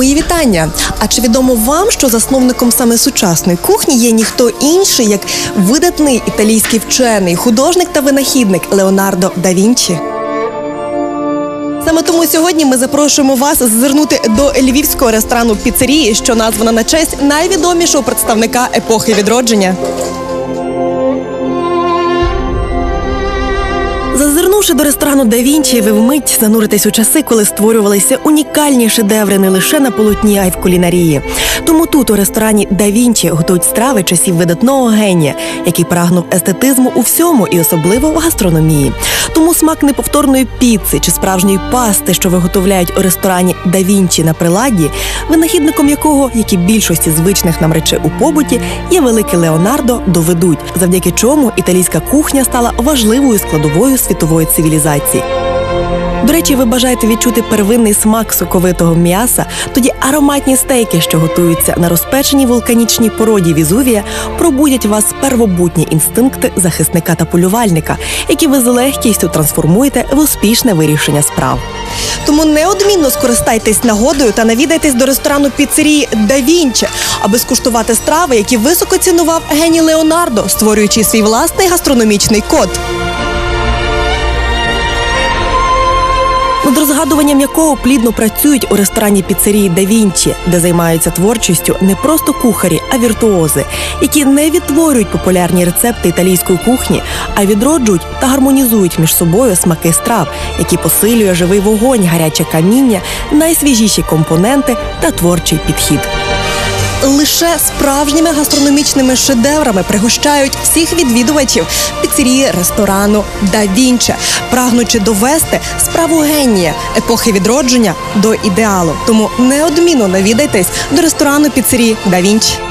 Мої вітання. А чи відомо вам, що засновником саме сучасної кухні є ніхто інший, як видатний італійський вчений, художник та винахідник Леонардо да Вінчі? Саме тому сьогодні ми запрошуємо вас зазирнути до львівського ресторану піцерії, що названа на честь найвідомішого представника епохи відродження. Зазирнувши до ресторану Да Вінчі, ви вмить зануритесь у часи, коли створювалися унікальні шедеври не лише на полотні, а й в кулінарії. Тому тут у ресторані Да Вінчі готують страви часів видатного генія, який прагнув естетизму у всьому і особливо в гастрономії. Тому смак неповторної піци чи справжньої пасти, що виготовляють у ресторані Да Вінчі на приладі, винахідником якого, як і більшості звичних нам речей у побуті, є великий Леонардо, доведуть, завдяки чому італійська кухня стала важливою складовою світової цивілізації. До речі, ви бажаєте відчути первинний смак соковитого м'яса, тоді ароматні стейки, що готуються на розпеченій вулканічній породі Візувія, пробудять вас первобутні інстинкти захисника та полювальника, які ви з легкістю трансформуєте в успішне вирішення справ. Тому неодмінно скористайтесь нагодою та навідайтесь до ресторану піцерії Да Вінчі, аби скуштувати страви, які високо цінував геній Леонардо, створюючи свій власний гастрономічний код. Розгадуванням якого плідно працюють у ресторані піцерії Да Вінчі, де займаються творчістю не просто кухарі, а віртуози, які не відтворюють популярні рецепти італійської кухні, а відроджують та гармонізують між собою смаки страв, які посилює живий вогонь, гаряче каміння, найсвіжіші компоненти та творчий підхід. Лише справжніми гастрономічними шедеврами пригощають всіх відвідувачів піцерії ресторану Да Вінче, прагнучи довести справу генія епохи відродження до ідеалу. Тому неодмінно навідайтесь до ресторану піцерії Да Вінчі.